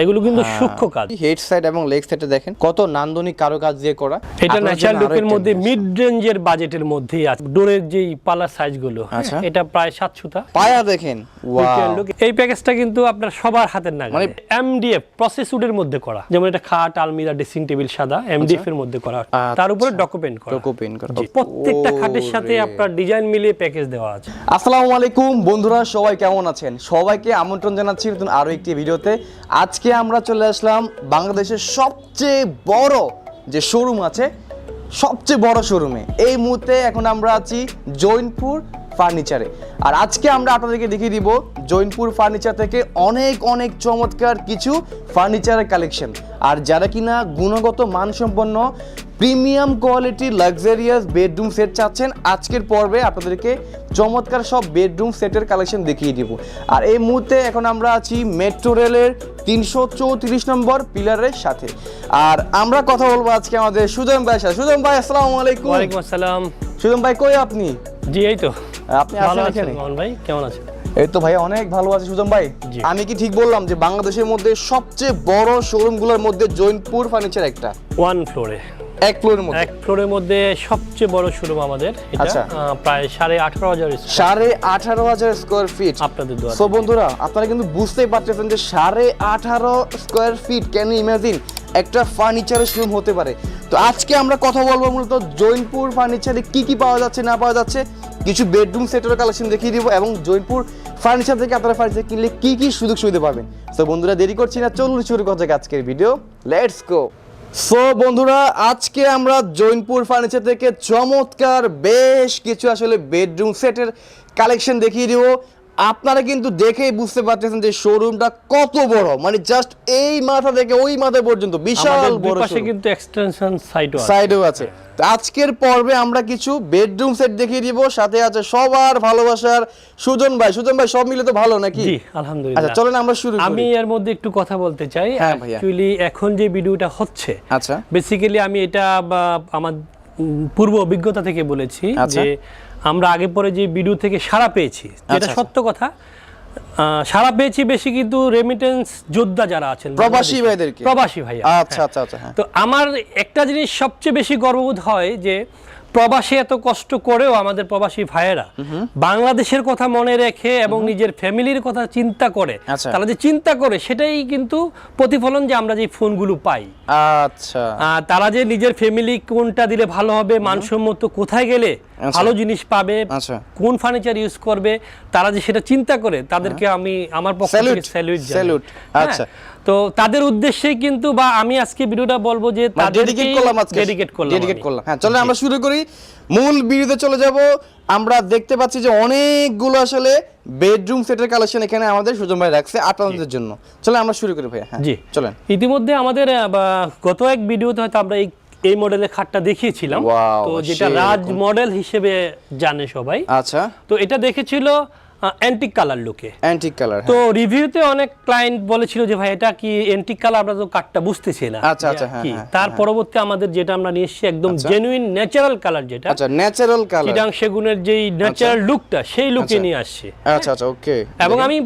এগুলো কিন্তু হ্যাঁ। সূক্ষ্ম কাজ। হেড সাইড এবং লেগ সাইডে দেখেন কত নান্দনিক কারুকাজ দিয়ে করা। এটা ন্যাচারাল লুকের মধ্যে মিড রেঞ্জের বাজেটের মধ্যেই আছে। ডোরের যেই পালার সাইজগুলো হ্যাঁ, আচ্ছা। এটা প্রায় সাত সুতা। পায়া দেখেন ওয়াও এই প্যাকেজটা কিন্তু আপনার সবার হাতের নাগালে। মানে এমডিএফ প্রসেস উডের মধ্যে করা। যেমন এটা খাট আলমিরা ড্রেসিং টেবিল সাদা এমডিএফ এর মধ্যে করা। তার উপরে ডকুমেন্ট করা। পেন করা। প্রত্যেকটা খাটের সাথে আপনার ডিজাইন মিলিয়ে প্যাকেজ দেওয়া আছে। আসসালামু আলাইকুম বন্ধুরা সবাই কেমন আছেন? সবাইকে আমন্ত্রণ জানাচ্ছি নতুন আরও একটি ভিডিওতে। আজকে আমরা চলে আসলাম বাংলাদেশের সবচেয়ে বড় যে শোরুম আছে, সবচেয়ে বড় শোরুমে এই মুহূর্তে এখন আমরা আছি জৈনপুর ফার্নিচারে। আর আজকে আমরা আপনাদেরকে দেখিয়ে দিব জৈনপুর ফার্নিচার থেকে অনেক অনেক চমৎকার কিছু ফার্নিচারের কালেকশন। আর যারা কিনা গুণগত মানসম্পন্ন premium quality luxurious bedroom set চাচ্ছেন আজকের পর্বে আপনাদেরকে চমৎকার সব বেডরুম সেটের কালেকশন দেখিয়ে দিব। আর এই মুহূর্তে এখন আমরা আছি মেট্রো রেলের তিনশো চৌত্রিশ নম্বর পিলারের সাথে। আর আমরা কথা বলব আজকে আমাদের সুজন ভাই সুজন ভাই আসসালামু আলাইকুম। ওয়ালাইকুম আসসালাম। সুজন ভাই কই আপনি? জি এই তো। আপনি আছেন এখানে। মোহন ভাই? কেমন আছেন? এই তো ভাই অনেক ভালো আছে সুজন ভাই। আমি কি ঠিক বললাম যে বাংলাদেশের মধ্যে সবচেয়ে বড় শোরুমগুলোর মধ্যে জৈনপুর ফার্নিচার একটা? ওয়ান ফ্লোরে এক ফ্লোরের মধ্যে? এক ফ্লোরের মধ্যে সবচেয়ে বড় শোরুম আমাদের এটা। আচ্ছা। প্রায় সাড়ে আঠারো হাজার সাড়ে আঠারো হাজার স্কোয়ার ফিট আপনাদের সো বন্ধুরা আপনারা কিন্তু বুঝতেই পারতেছেন যে সাড়ে আঠারো স্কোয়ার ফিট ক্যান ইমাজিন একটা ফার্নিচারের শোরুম হতে পারে। তো আজকে আমরা কথা বলব মূলত জৈনপুর ফার্নিচারে কি কি পাওয়া যাচ্ছে, না পাওয়া যাচ্ছে। কিছু বেডরুম সেটের কালেকশন দেখিয়ে দিব এবং জৈনপুর ফার্নিচার থেকে আপনারা ফার্নিচার কিনলে কি কি সুযোগ সুবিধা পাবেন। তো বন্ধুরা, দেরি করছি না, চলুন শুরু করা যাক আজকের ভিডিও লেটস গো সো বন্ধুরা, আজকে আমরা জৈনপুর ফার্নিচার থেকে চমৎকার বেশ কিছু আসলে বেডরুম সেটের কালেকশন দেখিয়ে দিব। আপনারা কিন্তু দেখেই বুঝতে পারতেছেন যে শোরুমটা কত বড়। মানে জাস্ট এই মাথা থেকে ওই মাথা পর্যন্ত বিশাল বড় পাশে কিন্তু এক্সটেনশন সাইটও আছে। সাইডেও আছে। আজকের পর্বে আমরা কিছু বেডরুম সেট দেখিয়ে দিব সাথে আছে সবার ভালোবাসার সুজন ভাই। সুজন ভাই সব মিলে তো ভালো নাকি? জি আলহামদুলিল্লাহ। আচ্ছা চলেন আমরা শুরু করি। আমি এর মধ্যে একটু কথা বলতে চাই। অ্যাকচুয়ালি এখন যে ভিডিওটা হচ্ছে আচ্ছা। বেসিক্যালি আমি এটা আমার পূর্ব অভিজ্ঞতা থেকে বলেছি আচ্ছা। যে আমরা আগে পরে যে ভিডিও থেকে সাড়া পেয়েছি এটা আচ্ছা। সত্য কথা সাড়া পেয়েছি বেশি কিন্তু রেমিটেন্স যোদ্ধা যারা আছেন প্রবাসী। ভাইদেরকে? প্রবাসী ভাইয়া আচ্ছা হ্যাঁ। আচ্ছা আচ্ছা হ্যাঁ তো আমার একটা জিনিস সবচেয়ে বেশি গর্ববোধ হয় যে প্রবাসী এত কষ্ট করেও আমাদের প্রবাসী ভাইয়েরা বাংলাদেশের কথা মনে রেখে এবং নিজের ফ্যামিলির কথা চিন্তা করে আচ্ছা। তারা যে চিন্তা করে সেটাই কিন্তু প্রতিফলন যে আমরা যে ফোনগুলো পাই আচ্ছা তারা যে নিজের ফ্যামিলি কোনটা দিলে ভালো হবে মানসম্মত কোথায় গেলে আচ্ছা। ভালো জিনিস পাবে আচ্ছা। কোন ফার্নিচার ইউজ করবে তারা যে সেটা চিন্তা করে তাদেরকে আমি আমার পক্ষ থেকে Salute, স্যালুট আচ্ছা। তো তাদের উদ্দেশ্যেই কিন্তু বা আমি আজকে ভিডিওটা বলব যে ডেডিকেট মানে করলাম আজকে। ডেডিকেট করলাম ডেডিকেট করলাম। হ্যাঁ চলো আমরা শুরু করি। মূল ভিডিওতে চলে যাব। আমরা দেখতে পাচ্ছি যে অনেকগুলো আসলে বেডরুম সেটের কালেকশন এখানে আমাদের সুজন ভাই রাখছে আপনাদের জন্য। চলো আমরা শুরু করি ভাইয়া। হ্যাঁ জি। চলেন। ইতিমধ্যে আমাদের গত এক ভিডিওতে হয়তো আমরা এই এই মডেলের খাটটা দেখিয়েছিলাম। তো যেটা রাজ মডেল হিসেবে জানে সবাই। আচ্ছা। তো এটা দেখেছিল অ্যান্টিক কালার লুকে অ্যান্টিক কালার তো রিভিউতে অনেক ক্লায়েন্ট বলেছিল যে ভাই এটা কি এন্টিক কালার আমরা তো কাঠটা বুঝতেছি না। আচ্ছা, আচ্ছা, হ্যাঁ, হ্যাঁ, তার পরবর্তী আমাদের যেটা আমরা নিয়ে এসেছি একদম জেনুইন ন্যাচারাল কালার যেটা আচ্ছা ন্যাচারাল কালার চিটাং সেগুনের যেই ন্যাচারাল লুকটা সেই লুকে নিয়ে আসছে। আচ্ছা আচ্ছা ওকে এবং আমি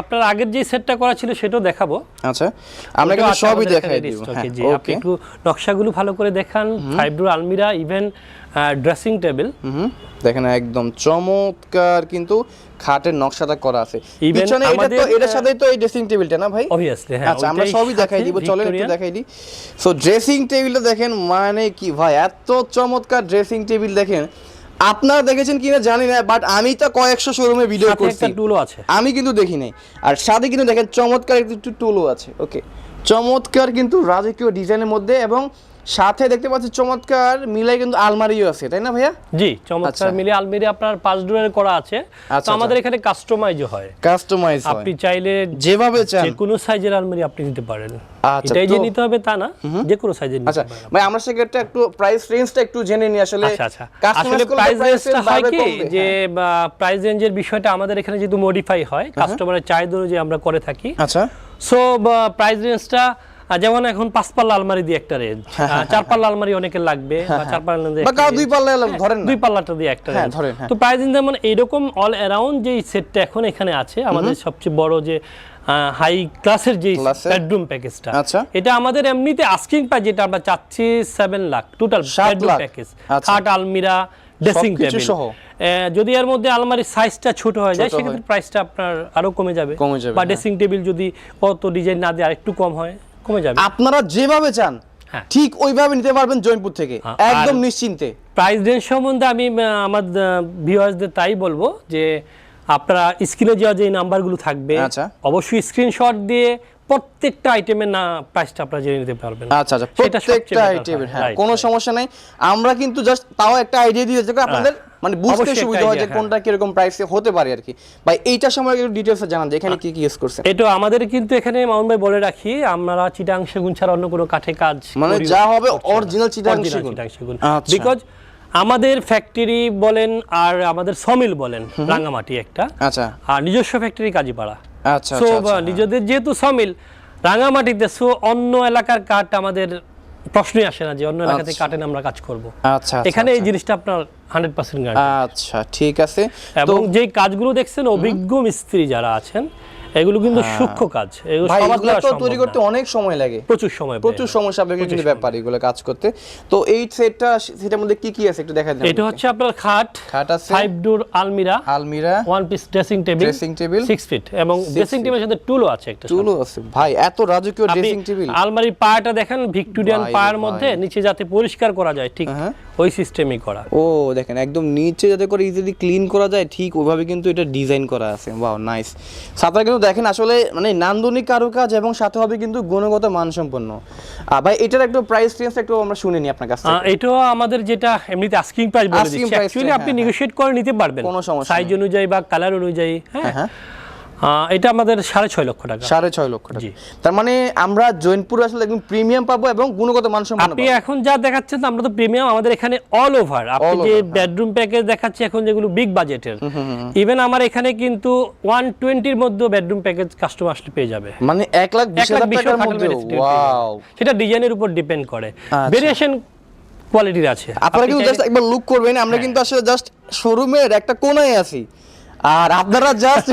আপনার আগের যে সেটটা করা ছিল সেটাও দেখাবো। আচ্ছা আমরা কিন্তু সবই দেখাই দিব হ্যাঁ ওকে একটু নকশাগুলো ভালো করে দেখান ফাইভ ডোর আলমিরা ইভেন ড্রেসিং টেবিল দেখেন একদম চমৎকার কিন্তু খাটের নকশাটা করা আছে। পিছনে এটা তো এটার সাথেই তো এই ড্রেসিং টেবিলটা না ভাই? অবভিয়াসলি হ্যাঁ আচ্ছা আমরা সবই দেখাই দিব চলেন একটু দেখাই দিই। সো ড্রেসিং টেবিলটা দেখেন মানে কি ভাই এত চমৎকার ড্রেসিং টেবিল দেখেন। আপনারা দেখেছেন কিনা জানি না বাট আমি তো কয়েকশো শোরুমে ভিডিও করছি। টুলও আছে। আমি কিন্তু দেখি নাই। আর সাথে কিন্তু দেখেন চমৎকার একটু টুলও আছে ওকে চমৎকার কিন্তু রাজকীয় ডিজাইনের মধ্যে এবং সাথে দেখতে পাচ্ছি চমৎকার মিলাই কিন্তু আলমারিও আছে তাই না ভাইয়া? জি চমৎকার আচ্ছা। মিলে আলমিরা আপনার পাঁচ ডোরের করা আছে। আচ্ছা, তো আমাদের এখানে কাস্টমাইজ হয়। কাস্টমাইজ হয়। আপনি চাইলে যেভাবে চান। যে কোনো সাইজের আলমারি আপনি নিতে পারেন। আচ্ছা, এটাই যে নিতে হবে তা না যে কোনো সাইজের নিতে আচ্ছা পারেন। ভাই আমরা সেক্ষেত্রে একটু প্রাইস রেঞ্জটা একটু জেনে নিই। আসলে আচ্ছা আচ্ছা। আসলে প্রাইস রেঞ্জটা হয় কি? যে হ্যাঁ। প্রাইস রেঞ্জের বিষয়টা আমাদের এখানে যেহেতু মডিফাই হয় কাস্টমারের চাহিদা অনুযায়ী আমরা করে থাকি। আচ্ছা। সো প্রাইস রেঞ্জটা যেমন এখন পাঁচ পাল্লা আলমারি দিয়ে একটা রেঞ্জ চার পাল্লা আলমারি অনেকের লাগবে বা চার পাল্লা দিয়ে বা একটা কাউ range। দুই পাল্লা ধরেন দুই পাল্লাটা দিয়ে একটা হ্যাঁ, হ্যাঁ। তো প্রাইস যেমন এইরকম অল অ্যারাউন্ড যে সেটটা এখন এখানে আছে আমাদের সবচেয়ে বড় যে হাই ক্লাসের যে বেডরুম প্যাকেজটা। এটা আমাদের এমনিতে আস্কিং প্রাইস যেটা আমরা চাচ্ছি seven lakh. Total bedroom package. খাট আলমিরা ড্রেসিং টেবিল যদি এর মধ্যে আলমারির সাইজটা ছোট হয়ে যায় সেক্ষেত্রে প্রাইসটা আপনার আরও কমে যাবে। বা হ্যাঁ। ড্রেসিং টেবিল যদি কত ডিজাইন না দিয়ে আরেকটু কম হয়। কমে যাবে। আপনারা যেভাবে চান হ্যাঁ। ঠিক ওইভাবে নিতে পারবেন জয়পুর থেকে। হ্যাঁ, একদম নিশ্চিন্তে। প্রাইস রেঞ্জ সম্বন্ধে আমি আমার ভিউয়ার্সদের তাই বলব যে আপনারা স্ক্রিনে দেওয়া যে নাম্বারগুলো থাকবে আচ্ছা। অবশ্যই স্ক্রিনশট দিয়ে প্রত্যেকটা আইটেমের না প্রাইসটা আপনারা জেনে নিতে পারবেন। আচ্ছা আচ্ছা। প্রত্যেকটা আইটেমের হ্যাঁ। কোনো সমস্যা নাই। আমরা কিন্তু জাস্ট তাও একটা আইডিয়া দিয়ে যাচ্ছি আপনাদের মানে বুঝতে সুবিধা হয় যে হ্যাঁ। কোনটা কীরকম প্রাইসে হতে পারে আর কি ভাই এইটার সময় একটু ডিটেলস জানান যে এখানে কি কি ইউজ করছেন। এটা আমাদের কিন্তু এখানে মামুন ভাই বলে রাখি আমরা চিটাং সেগুন ছাড়া অন্য কোনো কাঠে কাজ মানে যা হবে original চিটাং সেগুন। সেগুন। আচ্ছা। বিকজ আমাদের ফ্যাক্টরি বলেন আর আমাদের সমিল বলেন রাঙ্গামাটি একটা। আচ্ছা। আর নিজস্ব ফ্যাক্টরি কাজীপাড়া। আচ্ছা সো আচ্ছা, আচ্ছা। নিজেদের যেহেতু সমিল রাঙামাটিতে সো অন্য এলাকার কাঠ আমাদের প্রশ্নই আসে না যে অন্য এলাকাতে আচ্ছা। কাটে আমরা কাজ করব। আচ্ছা এখানে এই জিনিসটা আপনার হান্ড্রেড পার্সেন্ট গ্যারান্টি আচ্ছা ঠিক আছে। এবং যেই কাজগুলো দেখছেন অভিজ্ঞ মিস্ত্রি যারা আছেন এগুলো কিন্তু সূক্ষ্ম কাজ। এগুলো তো তৈরি করতে অনেক সময় লাগে। প্রচুর সময় প্রচুর সময় সাপেক্ষে কিন্তু ব্যাপার এগুলো কাজ করতে। তো এই সেটটা সেটার মধ্যে কি কি আছে একটু দেখা এটা হচ্ছে আপনার খাট খাট আছে। ফাইভ ডোর আলমিরা আলমিরা one piece dressing table dressing table six feet এবং ড্রেসিং টেবিলের সাথে টুলও আছে একটা টুলও আছে। ভাই এত রাজকীয় ড্রেসিং টেবিল আলমারির পায়াটা দেখেন ভিক্টোরিয়ান পায়ের মধ্যে নিচে যাতে পরিষ্কার করা যায় ঠিক হ্যাঁ। ওই সিস্টেমই করা। ও দেখেন একদম নিচে যাতে করে ইজিলি ক্লিন করা যায় ঠিক ওইভাবে কিন্তু এটা ডিজাইন করা আছে। ওয়াও নাইস সাথে কিন্তু দেখেন আসলে মানে নান্দনিক কারুকাজ এবং সাথে হবে কিন্তু গুণগত মানসম্পন্ন। ভাই এটার একটু প্রাইস রেঞ্জ একটু আমরা শুনে নিই আপনার কাছে এটা এটাও আমাদের যেটা এমনিতে আস্কিং প্রাইস বলে দিচ্ছি। অ্যাকচুয়ালি আপনি হ্যাঁ, নেগোশিয়েট করে নিতে পারবেন। কোনো সমস্যা সাইজ অনুযায়ী বা কালার অনুযায়ী হ্যাঁ হ্যাঁ। এটা আমাদের সাড়ে ছয় লক্ষ টাকা। সাড়ে ছয় লক্ষ টাকা। তার মানে আমরা জৈনপুর আসলে একদম প্রিমিয়াম পাবো এবং গুণগত মানসম্পন্ন আপনি এখন যা দেখাচ্ছেন আমরা তো প্রিমিয়াম আমাদের এখানে অল ওভার আপনি যে হ্যাঁ। বেডরুম প্যাকেজ দেখাচ্ছি এখন যেগুলো বিগ বাজেটের ইভেন আমার এখানে কিন্তু ওয়ান টোয়েন্টির মধ্যে বেডরুম প্যাকেজ কাস্টমার আসলে পেয়ে যাবে। মানে এক লাখ বিশ হাজার টাকার মধ্যে সেটা ডিজাইনের উপর ডিপেন্ড করে। আচ্ছা। ভেরিয়েশন কোয়ালিটির আছে। আপনারা কিন্তু জাস্ট একবার লুক করবেন আমরা কিন্তু আসলে জাস্ট শোরুমের একটা কোনায় আছি। আর আপনারা জাস্ট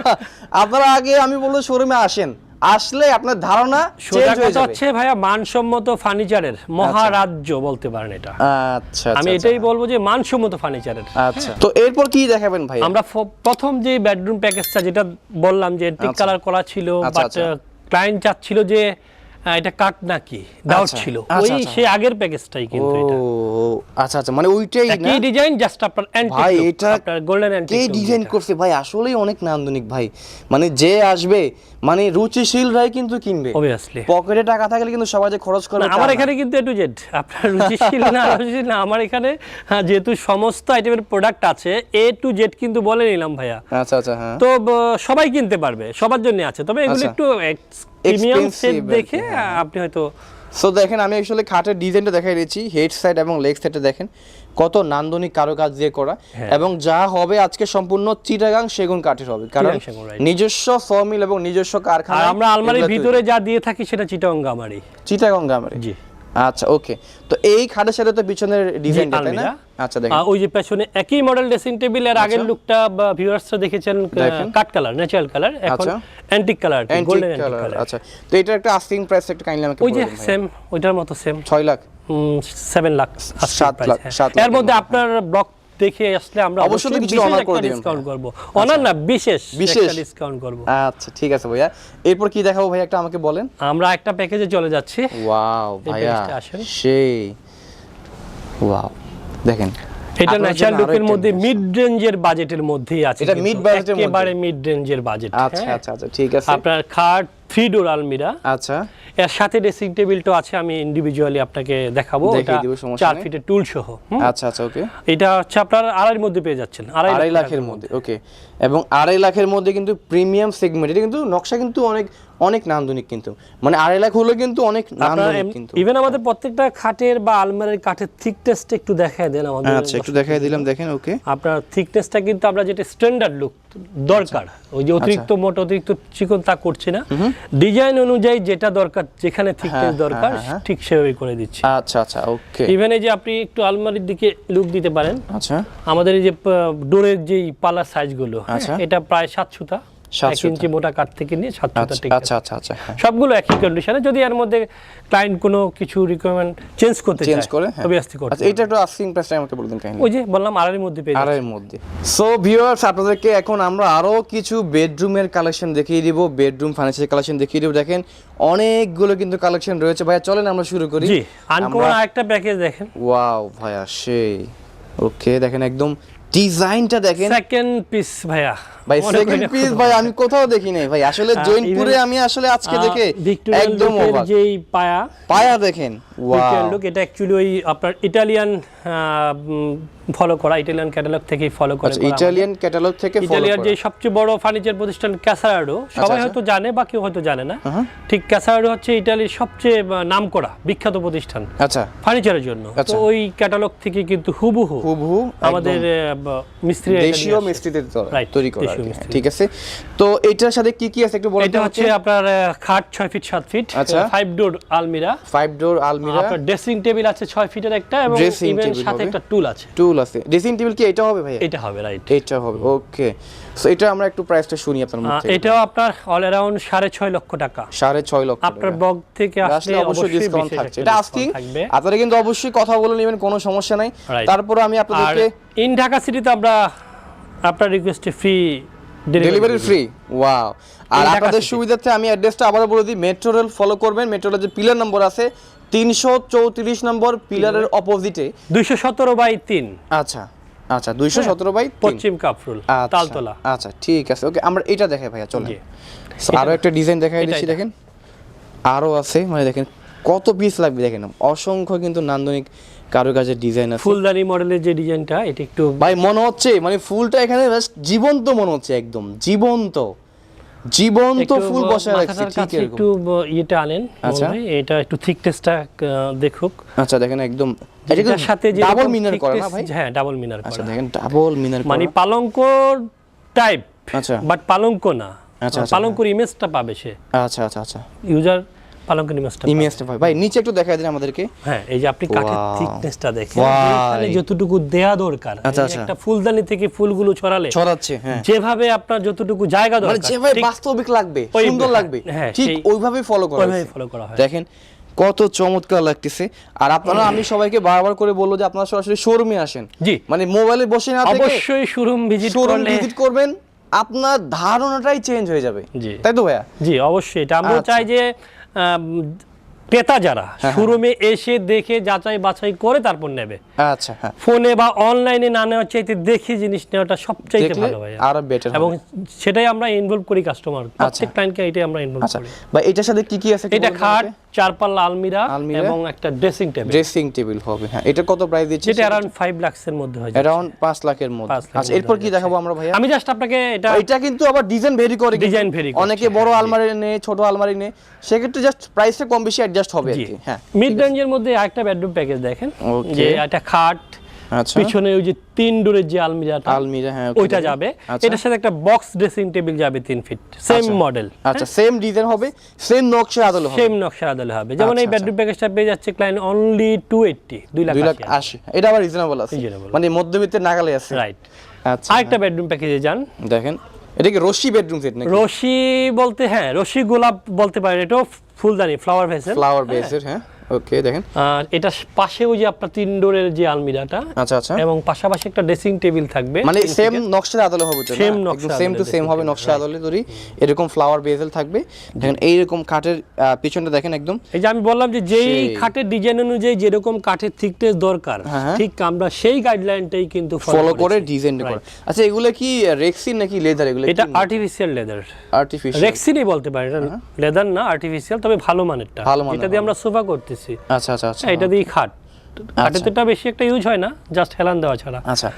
আপনারা আগে আমি বলব শোরুমে আসেন। আসলে আপনার ধারণা সোজা চেঞ্জ হয়ে কথা যাবে। হচ্ছে ভাইয়া মানসম্মত ফার্নিচারের মহারাজ্য বলতে পারেন এটা। আচ্ছা আমি আচ্ছা, এটাই বলব যে মানসম্মত ফার্নিচারের আচ্ছা। তো এরপর কি দেখাবেন ভাই আমরা প্রথম যে বেডরুম প্যাকেজটা যেটা বললাম যে টিক আচ্ছা। কালার করা ছিল আচ্ছা, বাট আচ্ছা। ক্লায়েন্ট চাচ্ছিল যে এটা কাক নাকি? ডাউট আচ্ছা, ছিল। আচ্ছা, ওই আচ্ছা। সে আগের প্যাকেজটাই কিন্তু এটা। আচ্ছা আচ্ছা মানে ওইটাই না? কি ডিজাইন জাস্ট আপনার অ্যান্টিক ভাই এটা গোল্ডেন গোল্ডেন কে অ্যান্টিক ডিজাইন করছে? ভাই আসলেই অনেক নান্দনিক ভাই। মানে যে আসবে মানে রুচিশীলরাই কিন্তু কিনবে। অবভিয়াসলি পকেটে টাকা থাকলে কিন্তু সবাই যে খরচ করবে আমার এখানে কিন্তু এ টু জেড আপনার রুচিশীল না রুচিশীল না আমার এখানে হ্যাঁ, যেহেতু সমস্ত আইটেমের প্রোডাক্ট আছে এ টু জেড কিন্তু বলে নিলাম ভাইয়া। আচ্ছা আচ্ছা হ্যাঁ। তো সবাই কিনতে পারবে সবার জন্য আছে। তবে এগুলো আচ্ছা। একটু প্রিমিয়াম সেট দেখে হ্যাঁ। আপনি হয়তো সো দেখেন আমি আসলে খাটের ডিজাইনটা দেখাই দিয়েছি হেড সাইড এবং লেগ সাইডটা দেখেন কত নান্দনিক কারুকাজ দিয়ে করা হ্যাঁ। এবং যা হবে আজকে সম্পূর্ণ চিটাগাং সেগুন কাঠের হবে কারণ. নিজস্ব ফর্মিল এবং নিজস্ব কারখানা আমরা আলমারির ভিতরে যা দিয়ে থাকি সেটা চিটাগাং গামারি চিটাগাং গামারি জি আচ্ছা ওকে তো এই খাটের সাথে তো পিছনের ডিজাইনটা তাই না। আচ্ছা দেখেন। ওই যে পেছনে একই মডেল ড্রেসিং টেবিলের আগের লুকটা ভিউয়ার্সরা দেখেছেন কাট কালার ন্যাচারাল কালার এখন আচ্ছা। অ্যান্টিক কালার গোল্ডেন কালার আচ্ছা। তো এটা একটা আস্কিং প্রাইস একটু কাইন্ডলি আমাকে ওই যে। সেম ওইটার মতো সেম 6 লাখ? সেভেন লাখ সাত লাখ, এর মধ্যে আপনার ব্লক দেখে আসলে আমরা অবশ্যই কিছু honor করে দিবেন ডিসকাউন্ট করব। অনার না বিশেষ বিশেষ? ডিসকাউন্ট করব। আচ্ছা ঠিক আছে ভাইয়া। এরপর কি দেখাবো ভাই একটা আমাকে বলেন? আমরা একটা প্যাকেজে চলে যাচ্ছি। ওয়াও ভাইয়া। সেই। ওয়াও দেখেন এটা ন্যাচারাল লুকের মধ্যে মিড রেঞ্জের বাজেটের মধ্যেই আছে এটা budget এর মধ্যে? একেবারে মিড রেঞ্জের বাজেট আচ্ছা আচ্ছা আচ্ছা ঠিক আছে। আপনার খাট থ্রি ডোর আলমিরা আচ্ছা। এর সাথে ড্রেসিং টেবিলটা আছে আমি ইন্ডিভিজুয়ালি আপনাকে দেখাবো। এটা দিব, সমস্যা চার ফিটের টুল সহ আচ্ছা আচ্ছা ওকে। এটা হচ্ছে আপনার আড়াইয়ের মধ্যে পেয়ে যাচ্ছেন আড়াই লাখের মধ্যে। ওকে। এবং আড়াই লাখের মধ্যে কিন্তু প্রিমিয়াম সেগমেন্ট এটা কিন্তু নকশা কিন্তু অনেক অনেক নান্দনিক কিন্তু। মানে আড়াই লাখ হলো কিন্তু অনেক নান্দনিক কিন্তু। ইভেন আমাদের প্রত্যেকটা খাটের বা আলমারির কাঠের থিকনেসটা একটু দেখায় দেন আমাদের আচ্ছা একটু দেখাই দিলাম দেখেন ওকে আপনার থিকনেসটা কিন্তু আমরা যেটা স্ট্যান্ডার্ড লুক দরকার। ওই যে অতিরিক্ত মোটা অতিরিক্ত চিকন তা করছি না। ডিজাইন অনুযায়ী যেটা দরকার যেখানে থিকনেস হ্যাঁ, দরকার হ্যাঁ, হ্যাঁ। ঠিক সেভাবেই করে দিচ্ছি। আচ্ছা আচ্ছা ওকে ইভেন এই যে আপনি একটু আলমারির দিকে লুক দিতে পারেন। আচ্ছা। আমাদের এই যে ডোরের যেই পালার সাইজগুলো হ্যাঁ, আচ্ছা। এটা প্রায় সুতা সাত। এক ইঞ্চি মোটা কাঠ থেকে নিয়ে সাত আচ্ছা আচ্ছা আচ্ছা আচ্ছা হ্যাঁ। সবগুলো একই কন্ডিশনে যদি এর মধ্যে ক্লায়েন্ট কোনো কিছু রিকোয়ারমেন্ট চেঞ্জ করতে চেঞ্জ করে হ্যাঁ। তবে আসতে করতে আচ্ছা এটা একটু আস্কিং প্রাইসটা আমাকে বলে দিন কাহিনী ওই যে বললাম আড়াইয়ের মধ্যে পেয়ে। আড়াইয়ের মধ্যে। সো ভিউয়ার্স আপনাদেরকে এখন আমরা আরও কিছু বেডরুমের কালেকশন দেখিয়ে দিব বেডরুম ফার্নিচার কালেকশন দেখিয়ে দিব। দেখেন অনেকগুলো কিন্তু কালেকশন রয়েছে। ভাইয়া চলেন আমরা শুরু করি। জি আনকমন আরেকটা প্যাকেজ দেখেন। ওয়াও ভাইয়া সেই। ওকে দেখেন একদম ডিজাইনটা দেখেন। সেকেন্ড পিস ভাইয়া। ভাই সেকেন্ড পিস ভাই আমি কোথাও দেখি নাই ভাই। আসলে জৈনপুরে আমি আসলে আজকে দেখে একদম লুকের অবাক। যেই পায়া পায়া দেখেন। ওয়াও লুক এটা অ্যাকচুয়ালি ওই আপনার ইটালিয়ান ফলো করা ইটালিয়ান ক্যাটালগ থেকেই ফলো করে আচ্ছা ইটালিয়ান ক্যাটালগ থেকে ইটালিয়ার। যে সবচেয়ে বড় ফার্নিচার প্রতিষ্ঠান ক্যাসারাডো সবাই আচ্ছা। হয়তো জানে বা কেউ হয়তো জানে না। ঠিক ক্যাসারাডো হচ্ছে ইটালির সবচেয়ে নাম করা বিখ্যাত প্রতিষ্ঠান। আচ্ছা। ফার্নিচারের জন্য। আচ্ছা। তো ওই ক্যাটালগ থেকে কিন্তু হুবহু হুবহু আমাদের মিস্ত্রি দেশীয় Right, তৈরি করা। ঠিক আছে। তো এটার সাথে কি কি আছে একটু বলতে এটা হচ্ছে আপনার খাট ছয় ফিট সাত ফিট আচ্ছা। ফাইভ ডোর আলমিরা। ফাইভ ডোর আলমিরা। আপনার ড্রেসিং টেবিল আছে ছয় ফিটের একটা এবং ইভেন সাথে একটা টুল আছে। টুল আছে। ড্রেসিং টেবিল কি এটা হবে ভাই এটা হবে রাইট এটা হবে ওকে সো এটা আমরা একটু প্রাইসটা শুনি আপনার মুখ থেকে। এটাও আপনার অল সাড়ে ছয় লক্ষ টাকা। সাড়ে ছয় লক্ষ আপনার। ব্লগ থেকে আসলে অবশ্যই ডিসকাউন্ট থাকছে। এটা আস্কিং আপনারা কিন্তু অবশ্যই কথা বলে নেবেন কোনো সমস্যা নাই। তারপর আমি আপনাদেরকে ইন ঢাকা সিটিতে আমরা আপনার রিকোয়েস্টে ফ্রি ডেলিভারি ফ্রি ওয়াও আর আপনাদের সুবিধার্থে আমি অ্যাড্রেসটা আবারও বলে দিই। মেট্রো রেল ফলো করবেন। মেট্রো রেলের যে পিলার নম্বর আছে তিনশো চৌত্রিশ নম্বর পিলারের অপোজিটে দুইশো সতেরো বাই তিন। আচ্ছা আচ্ছা দুইশো সতেরো বাই। পশ্চিম কাফরুল আচ্ছা, তালতলা। আচ্ছা ঠিক আছে। ওকে আমরা এটা দেখাই ভাইয়া চলেন। জি। So, আরও একটা ডিজাইন দেখাই দিচ্ছি দেখেন। আরও আছে মানে দেখেন কত পিস লাগবে দেখেন। অসংখ্য কিন্তু নান্দনিক কারুকাজের ডিজাইন আছে। ফুলদানি মডেলের যে ডিজাইনটা এটা একটু ভাই মনে হচ্ছে মানে ফুলটা এখানে just জীবন্ত মনে হচ্ছে একদম জীবন্ত। জীবন্ত ফুল বসায় রাখছে ঠিক কাছে এরকম। একটু ইয়েটা আনেন আচ্ছা। এটা একটু থিকনেসটা দেখুক। আচ্ছা দেখেন একদম এটা এটার সাথে যে ডাবল মিনার করে না ভাই? হ্যাঁ ডাবল মিনার আচ্ছা দেখেন ডাবল মিনার মানে করা। পালঙ্ক টাইপ আচ্ছা। বাট পালঙ্ক না। আচ্ছা, আচ্ছা, পালঙ্কর ইমেজটা পাবে সে। আচ্ছা আচ্ছা আচ্ছা। ইউজার পালঙ্কর ইমেজটা ইমেজটা ভাই ভাই নিচে একটু দিন আমাদেরকে। হ্যাঁ এই যে আপনি কাঠের থিকনেসটা দেখেন এখানে যতটুকু দেয়া দরকার আচ্ছা, আচ্ছা। একটা ফুলদানি থেকে ফুলগুলো ছড়ালে ছড়াচ্ছে হ্যাঁ। যেভাবে আপনার যতটুকু জায়গা মানে যেভাবে বাস্তবিক লাগবে সুন্দর লাগবে হ্যাঁ, ঠিক ওইভাবেই ফলো করা ফলো করা হয় দেখেন কত চমৎকার লাগতেছে। আর আপনারা আমি সবাইকে বারবার করে বলব যে আপনারা সরাসরি শোরুমে আসেন। জি। মানে মোবাইলে বসে না থেকে অবশ্যই শোরুম ভিজিট শোরুম ভিজিট করবেন আপনার ধারণাটাই চেঞ্জ হয়ে যাবে। জি। তাই তো ভাইয়া? জি অবশ্যই। এটা আমরা আচ্ছা। চাই যে ক্রেতা যারা শোরুমে এসে দেখে যাচাই বাছাই করে তারপর নেবে। আচ্ছা হ্যাঁ। ফোনে বা অনলাইনে না নেওয়ার চাইতে দেখে জিনিস নেওয়াটা সবচাইতে দেখলে ভালো হয় আরও বেটার এবং সেটাই আমরা ইনভলভ করি কাস্টমার প্রত্যেক ক্লায়েন্টকে এটাই আমরা ইনভলভ আচ্ছা। করি। ভাই এটার সাথে কি কি আছে এটা খাট চার পাল্লা আলমিরা। এবং একটা ড্রেসিং টেবিল ড্রেসিং টেবিল হবে হ্যাঁ। এটা কত প্রাইস দিচ্ছে এটা अराउंड 5 লাখস এর মধ্যে হয় अराउंड পাঁচ লাখের মধ্যে। আচ্ছা এরপর কি দেখাবো আমরা ভাইয়া? আমি জাস্ট আপনাকে এটা এটা কিন্তু আবার ডিজাইন ভেরি করে ডিজাইন vary করছে, হ্যাঁ, অনেকে বড় আলমারি নেই ছোট আলমারি নে সেক্ষেত্রে জাস্ট প্রাইসটা কম বেশি অ্যাডজাস্ট হবে আর কি হ্যাঁ। মিড রেঞ্জের মধ্যে একটা বেডরুম প্যাকেজ দেখেন। যে একটা খাট পিছনে ওই যে তিন ডোরের যে আলমিরাটা আলমিরা হ্যাঁ ওইটা যাবে। আচ্ছা। এটার সাথে একটা বক্স ড্রেসিং টেবিল যাবে তিন ফিট সেম মডেল আচ্ছা সেম ডিজাইন হবে সেম নকশা আদলে হবে। সেম নকশা আদলে হবে। যেমন এই আচ্ছা, বেডরুম প্যাকেজটা পেয়ে যাচ্ছে ক্লায়েন্ট অনলি টু এইটটি দুই লাখ দুই লাখ আশি। এটা আবার রিজনেবল আছে। মানে মধ্যবিত্তের নাগালে আছে। রাইট আচ্ছা। আরেকটা বেডরুম প্যাকেজে যান। দেখেন এটা কি রশি বেডরুম সেট নাকি? রশি বলতে হ্যাঁ রশি গোলাপ বলতে পারেন এটা ফুলদানি ফ্লাওয়ার ভেসেল ফ্লাওয়ার বেসের হ্যাঁ। ওকে দেখেন। আর এটা পাশে ওই যে আপনার তিন ডোরের যে আলমিরাটা আচ্ছা আচ্ছা। এবং পাশাপাশি একটা ড্রেসিং টেবিল থাকবে। মানে সেম নকশার আদলে হবে তো না? নকশা সেম টু সেম হবে নকশা আদলে তৈরি। এরকম ফ্লাওয়ার বেজেল থাকবে। দেখেন এইরকম কাঠের পিছনটা দেখেন একদম। এই যে আমি বললাম যে যেই ডিজাইন অনুযায়ী যেরকম কাঠের থিকনেস দরকার হ্যাঁ, হ্যাঁ। ঠিক আমরা সেই গাইডলাইনটাই কিন্তু ফলো করে। ডিজাইন করে। আচ্ছা এগুলো কি রেক্সিন নাকি লেদার এগুলো এটা আর্টিফিশিয়াল লেদার আর্টিফিশিয়াল রেক্সিনই বলতে পারি লেদার না আর্টিফিশিয়াল তবে ভালো মানেরটা। এটা দিয়ে আমরা সোফা করতেছি। আচ্ছা আচ্ছা আচ্ছা। হ্যাঁ, এটা দিয়ে খাট। আটাতেটা বেশি একটা ইউজ হয় না জাস্ট হেলান দেওয়া ছাড়া। আচ্ছা।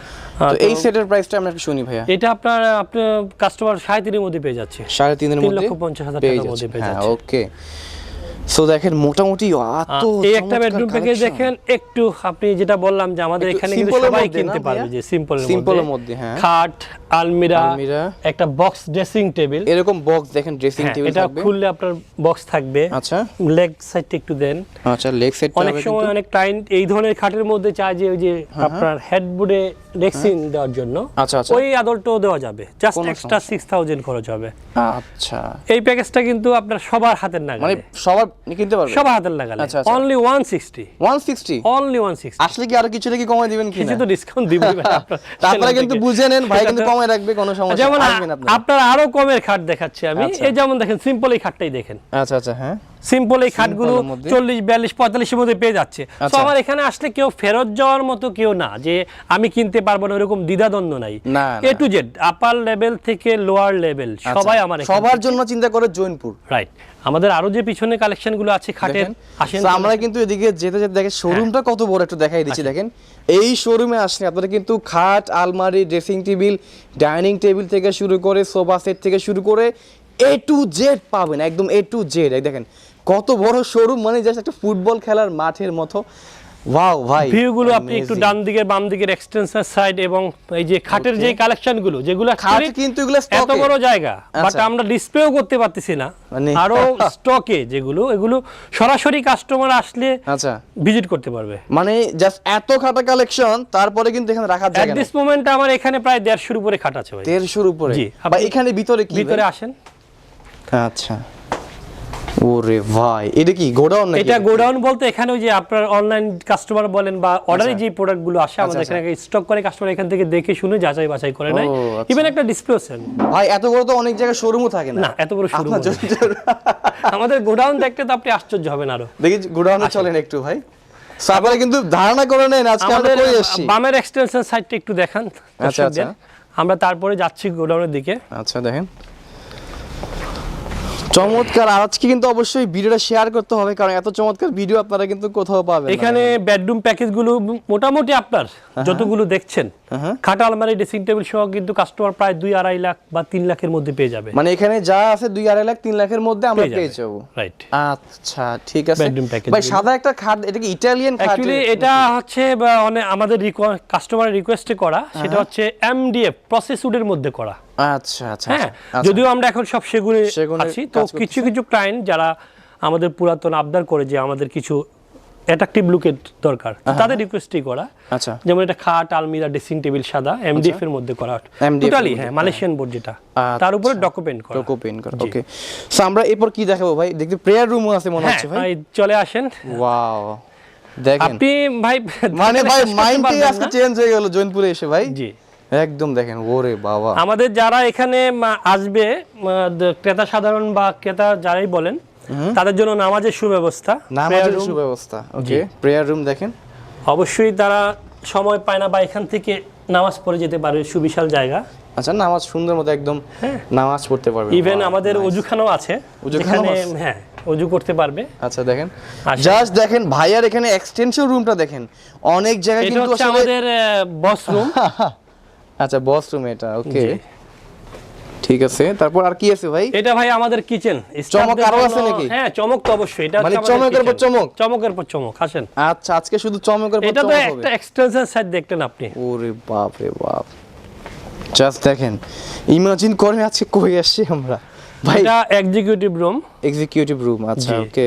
তো এই সেটের প্রাইসটা আমরা একটু শুনি ভাইয়া। এটা আপনার আপনার কাস্টমার সাড়ে তিনের মধ্যে পেয়ে যাচ্ছে। সাড়ে তিনের তিন মধ্যে লক্ষ পঞ্চাশ হাজার টাকার মধ্যে যাচ্ছে পেয়ে হ্যাঁ যাচ্ছে। ওকে সো দেখেন মোটামুটি এত এই একটা বেডরুম প্যাকেজ দেখেন একটু আপনি যেটা বললাম যে আমাদের এখানে কিন্তু সবাই কিনতে পারবে যে সিম্পল মধ্যে, হ্যাঁ। খাট আলমিরা। একটা বক্স ড্রেসিং টেবিল এরকম বক্স দেখেন ড্রেসিং টেবিল এটা খুললে আপনার বক্স থাকবে। আচ্ছা। লেগ সাইডটা একটু দেন। আচ্ছা লেগ সেট অনেক সময় অনেক ক্লায়েন্ট এই ধরনের খাটের মধ্যে চায় যে ওই যে আপনার হেডবোর্ডে রেক্সিন দেওয়ার জন্য। হ্যাঁ, আচ্ছা, আচ্ছা। ওই আদলটাও দেওয়া যাবে। জাস্ট এক্সট্রা সিক্স থাউজেন্ড খরচ হবে। আচ্ছা। এই প্যাকেজটা কিন্তু আপনার সবার হাতের মানে সবার কিনতে পারবে? সবার হাতের লাগালে আচ্ছা। Only one sixty 160 only one sixty আসলে কি আরও কিছু নাকি কমায় দিবেন কি কিছু তো ডিসকাউন্ট দিব তারপরে কিন্তু বুঝে নেন ভাই কিন্তু কমায় রাখবে কোনো সমস্যা যেমন আসবেন আপনি আপনার। আরও কমের খাট দেখাচ্ছি আমি। আচ্ছা। এই যেমন দেখেন সিম্পল এই খাটটাই দেখেন। আচ্ছা আচ্ছা হ্যাঁ। সিম্পল এই খাটগুলো চল্লিশ বিয়াল্লিশ পঁয়তাল্লিশের মধ্যে পেয়ে যাচ্ছে। তো আচ্ছা। আমার এখানে আসলে কেউ ফেরত যাওয়ার মতো কেউ না যে আমি কিনতে পারব না ওরকম দ্বিধাদ্বন্দ্ব নাই। A to Z upper level থেকে লোয়ার লেভেল আচ্ছা। সবাই আমার সবার জন্য চিন্তা করে জৈনপুর। রাইট আমাদের আরও যে পিছনে কালেকশনগুলো আছে খাটের আসেন আমরা কিন্তু এদিকে যেতে যেতে দেখেন শোরুমটা কত বড় একটু দেখাই দিচ্ছি দেখেন। এই শোরুমে আসলে আপনারা কিন্তু খাট আলমারি ড্রেসিং টেবিল ডাইনিং টেবিল থেকে শুরু করে সোফা সেট থেকে শুরু করে এ টু জেড পাবেন একদম এ টু জেড দেখেন কত বড় শোরুম মানে জাস্ট একটা ফুটবল খেলার মাঠের মতো। ওয়াও ভাই ভিউ গুলো আপনি একটু ডান দিকের বাম দিকের এক্সটেনশন সাইড এবং এই যে খাটের যে কালেকশনগুলো যেগুলো খাট কিন্তু এগুলো এত বড় জায়গা বাট আচ্ছা। আমরা ডিসপ্লেও করতে পারতেছি না। মানে- আরও স্টকে যেগুলো এগুলো সরাসরি কাস্টমার আসলে আচ্ছা। ভিজিট করতে পারবে। মানে জাস্ট এত খাটা কালেকশন তারপরে কিন্তু এখানে এট জায়গা দিস মোমেন্ট আমার এখানে প্রায় দেড়শোর উপরে খাট আছে ভাই। দেড়শোর উপরে। জি, এখানে ভিতরে কি ভিতরে আসেন। আচ্ছা। ওরে ভাই এটা কি গোডাউন নাকি? এটা গোডাউন বলতে এখানে ওই যে আপনার অনলাইন কাস্টমার বলেন বা অর্ডারে যে প্রোডাক্টগুলো আসে আমাদের আচ্ছা। এখানে স্টক করে কাস্টমার এখান থেকে দেখে শুনে যাচাই বাছাই করে নেয়। আচ্ছা। ইভেন একটা ডিসপ্লে সেন ভাই এত বড় তো অনেক জায়গায় শোরুমও থাকে না। না এত বড় শুরু আপনার জন্য আমাদের গোডাউন দেখতে তো আপনি আশ্চর্য হবেন আরও। দেখি গোডাউনে চলেন একটু ভাই। আপনারা কিন্তু ধারণা করে নেন আজকে আমরা আমাদের কই এসেছি বামের এক্সটেনশন সাইডটা একটু দেখান আচ্ছা, দর্শকদের। আমরা তারপরে যাচ্ছি গোডাউনের দিকে। আচ্ছা দেখেন। চমৎকার। আর আজকে কিন্তু অবশ্যই ভিডিওটা শেয়ার করতে হবে কারণ এত চমৎকার ভিডিও আপনারা কিন্তু কোথাও পাবেন এখানে বেডরুম প্যাকেজগুলো মোটামুটি আপনার হ্যাঁ, যতগুলো দেখছেন। খাটা আলমারি ড্রেসিং টেবিল সহ কিন্তু কাস্টমার প্রায় দুই আড়াই লাখ বা তিন লাখের মধ্যে পেয়ে যাবে। মানে এখানে যা আছে দুই আড়াই লাখ তিন লাখের মধ্যে আমরা পেয়ে যাব। রাইট আচ্ছা ঠিক আছে। Bedroom package ভাই সাদা একটা খাট এটা কি ইটালিয়ান খাট? অ্যাকচুয়ালি এটা হচ্ছে অনেক আমাদের কাস্টমারের রিকোয়েস্টে করা সেটা হচ্ছে এমডিএফ প্রসেস উডের মধ্যে করা। আচ্ছা আচ্ছা হ্যাঁ আচ্ছা। যদিও আমরা এখন সব সেগুনে আছি তো কিছু কিছু ক্লায়েন্ট যারা আমাদের পুরাতন আবদার করে যে আমাদের কিছু অ্যাট্রাকটিভ লুকের দরকার তাদের রিকোয়েস্টই করা। আচ্ছা। যেমন এটা খাট আলমিরা ড্রেসিং টেবিল সাদা এমডিএফ এর মধ্যে করা। টোটালি হ্যাঁ মালয়েশিয়ান বোর্ড যেটা। আচ্ছা। তার উপরে ডকুমেন্ট করা। পেন করা ওকে সো আমরা এরপর কি দেখাবো ভাই? দেখতে প্রেয়ার রুমও আছে মনে হ্যাঁ হচ্ছে ভাই। ভাই, চলে আসেন। ওয়াও দেখেন। আপনি ভাই মানে ভাই আজকে চেঞ্জ হয়ে গেল জৈনপুরে এসে ভাই। জি। একদম দেখেন ওরে বাবা। আমাদের যারা এখানে আসবে ক্রেতা সাধারণ বা ক্রেতা যারাই বলেন তাদের জন্য নামাজের সুব্যবস্থা নামাজের সুব্যবস্থা ওকে প্রেয়ার রুম দেখেন। অবশ্যই তারা সময় পায় না বা এখান থেকে নামাজ পড়ে যেতে পারে সুবিশাল জায়গা। আচ্ছা নামাজ সুন্দর মতো একদম নামাজ পড়তে পারবে। ইভেন আমাদের. অজুখানাও আছে। অজুখানাও হ্যাঁ অজু করতে পারবে। আচ্ছা দেখেন। জাস্ট দেখেন ভাইয়ার এখানে এক্সটেনশন রুমটা দেখেন। অনেক জায়গায় কিন্তু আমাদের বস রুম আচ্ছা বসরুম এটা ওকে ঠিক আছে তারপর আর কি আছে ভাই? এটা ভাই আমাদের কিচেন চমক আরও আছে নাকি? হ্যাঁ চমক তো অবশ্যই এটা মানে চমকের পর চমক? চমকের পর চমক আসেন। আচ্ছা আজকে শুধু চমকের পর এটা তো একটা এক্সটেনশন সাইড দেখলেন আপনি। ওরে বাপ রে বাপ। জাস্ট দেখেন ইমাজিন করেন আজকে কই আসছি আমরা? এটা এক্সিকিউটিভ রুম এক্সিকিউটিভ রুম আচ্ছা ওকে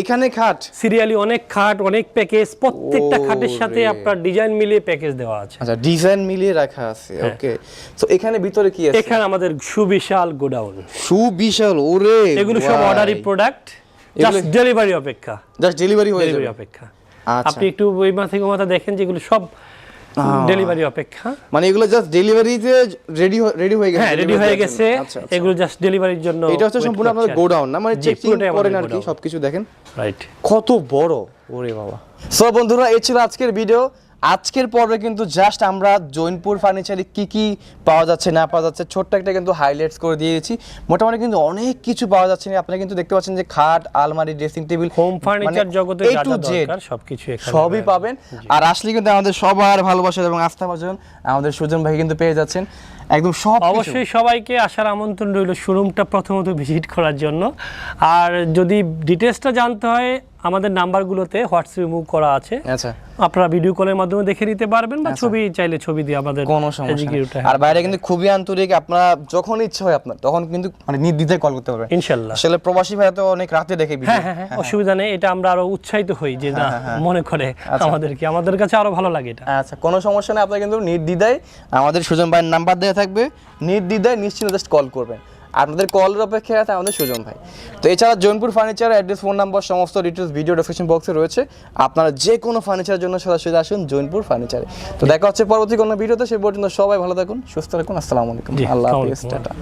এখানে খাট? সিরিয়ালি অনেক খাট অনেক প্যাকেজ প্রত্যেকটা খাটের সাথে আপনার ডিজাইন মিলিয়ে প্যাকেজ দেওয়া আছে। আচ্ছা ডিজাইন মিলিয়ে রাখা আছে ওকে তো এখানে ভিতরে কি আছে? এখানে আমাদের সুবিশাল গোডাউন। সুবিশাল ওরে এগুলো সব অর্ডারি প্রোডাক্ট জাস্ট ডেলিভারি অপেক্ষা। জাস্ট ডেলিভারি হয়ে যাবে। অপেক্ষা। আচ্ছা। আপনি একটু ওই মাথা মাথা দেখেন যেগুলো সব ডেলিভারি অপেক্ষা। মানে এগুলো জাস্ট ডেলিভারিতে রেডি রেডি হয়ে গেছে হ্যাঁ রেডি হয়ে গেছে। আচ্ছা আচ্ছা। এগুলো জাস্ট ডেলিভারির জন্য এটা হচ্ছে সম্পূর্ণ আপনাদের গোডাউন না? মানে চেকিং করেন আর কি সবকিছু দেখেন। রাইট কত বড়? ওরে বাবা। সো বন্ধুরা এই ছিল আজকের ভিডিও আজকের পর্বে কিন্তু জাস্ট আমরা জৈনপুর ফার্নিচারে কি কি পাওয়া যাচ্ছে না পাওয়া যাচ্ছে ছোট্ট একটা কিন্তু হাইলাইটস করে দিয়েছি। মোটামুটি কিন্তু অনেক কিছু পাওয়া যাচ্ছে না। আপনারা কিন্তু দেখতে পাচ্ছেন যে খাট আলমারি ড্রেসিং টেবিল হোম ফার্নিচার জগতে যা যা দরকার সবকিছু এখানে সবই পাবেন। আর আসলে কিন্তু আমাদের সবার ভালোবাসা এবং আস্থা ভাজন আমাদের সুজন ভাই কিন্তু পেয়ে যাচ্ছেন। একদম সব অবশ্যই সবাইকে আসার আমন্ত্রণ রইল শোরুমটা প্রথমত ভিজিট করার জন্য। আর যদি ডিটেলসটা জানতে হয় আমাদের নাম্বারগুলোতে হোয়াটসঅ্যাপে মুভ করা আছে। আচ্ছা। আপনারা ভিডিও কলের মাধ্যমে দেখে নিতে পারবেন বা ছবি চাইলে ছবি দিয়ে আমাদের কোনো সমস্যা টা- আর বাইরে কিন্তু খুবই আন্তরিক আপনারা যখন ইচ্ছে হয় আপনার তখন কিন্তু মানে নির্দ্বিধায় কল করতে পারবেন। ইনশাল্লাহ। আসলে প্রবাসী ভাই তো অনেক রাতে দেখে ভিডিও হ্যাঁ হ্যাঁ হ্যাঁ অসুবিধা নেই এটা আমরা আরও উৎসাহিত হই যে না মনে করে আমাদেরকে আমাদের কাছে আরও ভালো লাগে এটা। আচ্ছা কোনো সমস্যা নেই আপনারা কিন্তু নির্দ্বিধায় আমাদের সুজন ভাইয়ের নাম্বার দেওয়া থাকবে নির্দ্বিধায় নিশ্চিন্ত জাস্ট কল করবেন। আপনাদের কলের অপেক্ষায় আছে আমাদের সুজন ভাই। তো এছাড়া Jainpur furniture address phone number সমস্ত ডিটেলস ভিডিও ডেসক্রিপশন বক্সে রয়েছে। আপনারা যে কোনো ফার্নিচারের জন্য সরাসরি আসুন জৈনপুর ফার্নিচারে তো দেখা হচ্ছে পরবর্তী কোনো ভিডিওতে সে পর্যন্ত সবাই ভালো থাকুন সুস্থ থাকুন আসসালামু আলাইকুম। আল্লাহ হাফিজ টাটা।